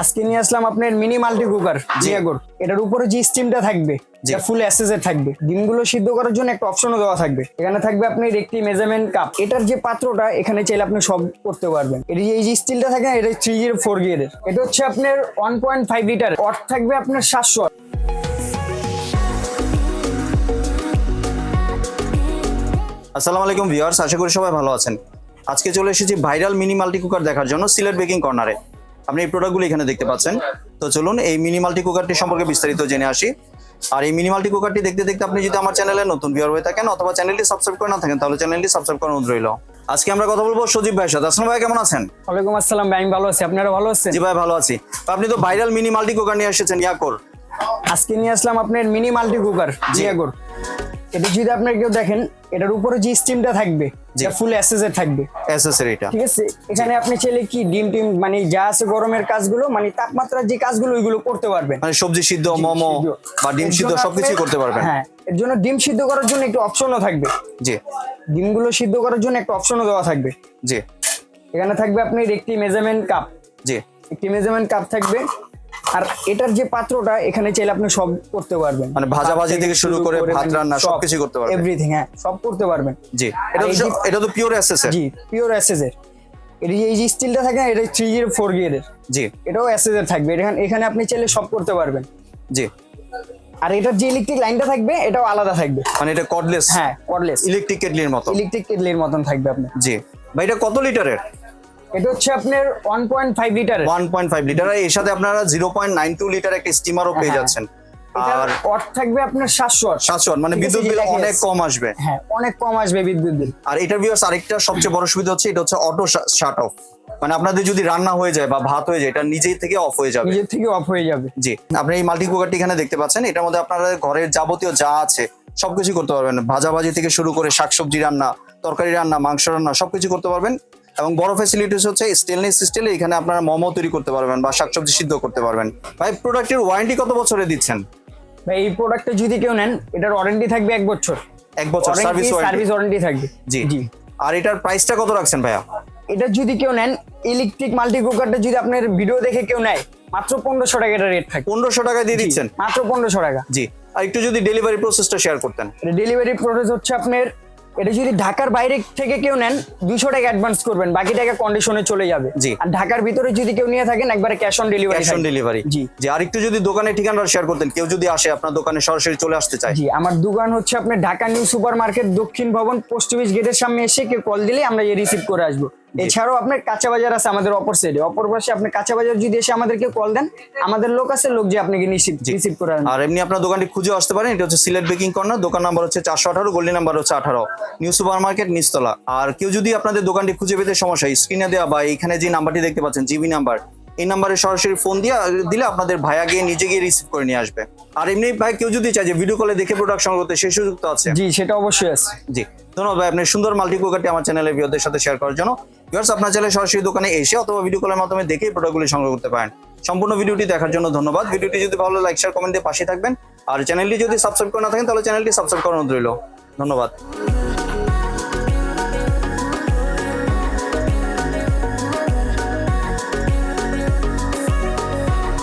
আজকে নিয়ে আসলাম আপনার মিনি মাল্টি কুকার জিয়াগোর। এটার উপরে যে স্টিমটা থাকবে জি। ফুল অ্যাসেসের থাকবে। ডিমগুলো সিদ্ধ করার জন্য একটা অপশনও দেওয়া থাকবে। এখানে থাকবে আপনার একটি মেজারমেন্ট কাপ এটার যে পাত্রটা এখানে চাইলে আপনি সব করতে পারবেন। এর এই যে স্টিলটা থাকে এটা থ্রি গিয়ার ফোর গিয়ারের এটা হচ্ছে আপনার ওয়ান পয়েন্ট ফাইভ লিটার অট থাকবে আপনার সাতশো। আসসালামু আলাইকুম ভিউয়ার্স আশা করি সবাই ভালো আছেন। আজকে চলে এসেছি ভাইরাল মিনি মাল্টি কুকার দেখার জন্য সিলেট বেকিং কর্নারে আপনি এই প্রোডাক্টগুলো এখানে দেখতে পাচ্ছেন। তো চলুন এই মিনি মাল্টি কুকারটি সম্পর্কে বিস্তারিত জেনে আসি। আর এই মিনি মাল্টি কুকারটি দেখতে দেখতে আপনি যদি আমার চ্যানেলে নতুন ভিউয়ার হয়ে থাকেন অথবা চ্যানেলটি সাবস্ক্রাইব করে না থাকেন তাহলে চ্যানেলটি সাবস্ক্রাইব করার অনুরোধ রইল। আজকে আমরা কথা বলব সজীব ভাইয়ের সাথে। আসলাম ভাই কেমন আছেন? ওয়ালাইকুম আসসালাম ভাই আমি ভালো আছি। আপনারা ভালো আছেন? জি ভাই ভালো আছি। তো আপনি তো ভাইরাল মিনি মাল্টি কুকার নিয়ে এসেছেন ইয়াকোর। আজকে নিয়ে আসলাম আপনার মিনি মাল্টি কুকার জিয়াগোর এটা যদি আপনার কেউ দেখেন এটার উপরে যে স্টিমটা থাকবে জি। ফুল অ্যাসেসের থাকবে। অ্যাসেসরিটা ঠিক আছে? এখানে আপনি চাইলে কি ডিম টিম মানে যা আছে গরমের কাজগুলো মানে তাপমাত্রার যে কাজগুলো ওইগুলো করতে পারবেন। মানে সবজি সিদ্ধ মোমো বা ডিম সিদ্ধ সবকিছু করতে পারবেন। হ্যাঁ এর জন্য ডিম সিদ্ধ করার জন্য একটু অপশনও থাকবে। জি। ডিমগুলো সিদ্ধ করার জন্য একটা অপশনও দেওয়া থাকবে। জি। এখানে থাকবে আপনার একটি মেজারমেন্ট কাপ জি। একটি মেজারমেন্ট কাপ থাকবে। আর এটার যে পাত্রটা এখানে চাইলে আপনি সব করতে পারবেন। মানে ভাজা ভাজি থেকে শুরু করে ভাত রান্না সবকিছু করতে পারবেন। এভরিথিং হ্যাঁ সব করতে পারবেন। জি এটা তো এটা তো পিওর অ্যাসেসের জি পিওর অ্যাসেসের এর। যে- এই যে স্টিলটা থাকে না এটা থ্রি গিয়ার ফোর গিয়ারের জি। এটাও অ্যাসেসের থাকবে। এখানে এখানে আপনি চাইলে সব করতে পারবেন। জি। আর এটার যে ইলেকট্রিক লাইনটা থাকবে এটাও আলাদা থাকবে। মানে এটা কর্ডলেস হ্যাঁ কর্ডলেস ইলেকট্রিক কেটলির মতো। ইলেকট্রিক কেটলির মতন থাকবে আপনার। জি। ভাই এটা কত লিটারের এটা হচ্ছে আপনার ওয়ান পয়েন্ট ফাইভ লিটারের ওয়ান পয়েন্ট ফাইভ লিটার আর এর সাথে আপনারা zero point nine two litre একটা স্টিমারও পেয়ে হ্যাঁ। যাচ্ছেন। আর ওয়াট থাকবে আপনার সাতশো ওয়াট সাতশো মানে বিদ্যুৎ বিল অনেক কম আসবে। হ্যাঁ অনেক কম আসবে বিদ্যুৎ বিল। আর এটার ভিউয়ার্স আরেকটা সবচেয়ে বড় সুবিধা হচ্ছে এটা হচ্ছে অটো শাট অফ মানে আপনাদের যদি রান্না হয়ে যায় বা ভাত হয়ে যায় এটা নিজেই থেকে অফ হয়ে যাবে। নিজের থেকে অফ হয়ে যাবে। জি আপনি এই মাল্টি কুকারটি এখানে দেখতে পাচ্ছেন এটার মধ্যে আপনারা ঘরের যাবতীয় যা আছে সবকিছু করতে পারবেন। ভাজাভাজি থেকে শুরু করে শাকসবজি রান্না তরকারি রান্না মাংস রান্না সবকিছু করতে পারবেন। এবং বড় ফ্যাসিলিটিস হচ্ছে স্টেনলেস স্টিলে এখানে আপনারা মোমো তৈরি করতে পারবেন বা শাকসবজি সিদ্ধ করতে পারবেন। ভাই প্রোডাক্টের ওয়ারেন্টি কত বছরে দিচ্ছেন? ভাই, এই প্রোডাক্টটা যদি কেউ নেন এটার ওয়ারেন্টি থাকবে এক বছর। এক বছর সার্ভিস সার্ভিস ওয়ারেন্টি থাকবে। জি। জি। আর এটার প্রাইসটা কত রাখছেন ভাইয়া? এটা যদি কেউ নেন ইলেকট্রিক মাল্টি কুকারটা যদি আপনার ভিডিও দেখে কেউ নেয় মাত্র পনেরোশো টাকা এটা রেট থাকে পনেরোশো টাকা দিয়ে দিচ্ছেন? মাত্র পনেরোশো টাকা। জি। আর একটু যদি ডেলিভারি প্রসেসটা শেয়ার করতেন। ডেলিভারি প্রসেস হচ্ছে আপনার এটা যদি ঢাকার বাইরে থেকে কেউ নেন দুশো টাকা অ্যাডভান্স করবেন বাকি টাকা কন্ডিশনে চলে যাবে। জি। আর ঢাকার ভিতরে যদি কেউ নিয়ে থাকেন একবারে cash on delivery cash on delivery ji. যে আরেকটু যদি দোকানের ঠিকানা শেয়ার করতেন কেউ যদি আসে আপনার দোকানে সরাসরি চলে আসতে চায়। জি আমার দোকান হচ্ছে আপনার ঢাকা নিউ সুপার মার্কেট দক্ষিণ ভবন পোস্ট অফিস গেটের সামনে এসে কেউ কল দিলে আমরা রিসিভ করে আসব। এছাড়াও আপনার কাঁচা বাজার আছে আমাদের অপর সাইডে অপর পাশে আপনি কাঁচা বাজার যদি এসে আমাদেরকে কল দেন আমাদের লোক আছে লোক যে আপনাকে রিসিভ করে। আর এমনি আপনার দোকানটি খুঁজে আসতে পারেন এটা হচ্ছে সিলেট বেকিং কর্নার দোকান নাম্বার হচ্ছে চারশো আঠারো গলি নাম্বার হচ্ছে আঠারো। নিউ সুপার মার্কেট নিচতলা। আর কেউ যদি আপনাদের দোকানটি খুঁজে পেতে সমস্যা স্ক্রিনে দেওয়া বা এখানে যে নাম্বারটি দেখতে পাচ্ছেন জিবি নাম্বার এই নাম্বারে সরাসরি ফোন দিয়ে দিলে আপনাদের ভাইয়া গিয়ে নিজে গিয়ে রিসিভ করে নিয়ে আসবে। আর এমনি ভাই কেউ যদি চায় যে ভিডিও কলে দেখে প্রোডাকশন করতে সেই সুযোগ তো আছে। জি সেটা অবশ্যই আছে। জি। ধন্যবাদ ভাই আপনি সুন্দর মাল্টি কুকারটি আমার চ্যানেলের ভিউদের সাথে শেয়ার করার জন্য। ভিউয়ার্স আপনার চ্যানেলে সরাসরি দোকানে এসে অথবা ভিডিও কলের মাধ্যমে দেখে প্রোডাক্টগুলি সংগ্রহ করতে পারেন। সম্পূর্ণ ভিডিওটি দেখার জন্য ধন্যবাদ। ভিডিওটি যদি ভালো লাইক শেয়ার কমেন্ট দিয়ে পাশে থাকবেন। আর চ্যানেলটি যদি সাবস্ক্রাইব করে না থাকেন তাহলে চ্যানেলটি সাবস্ক্রাইব করানো রইল। ধন্যবাদ।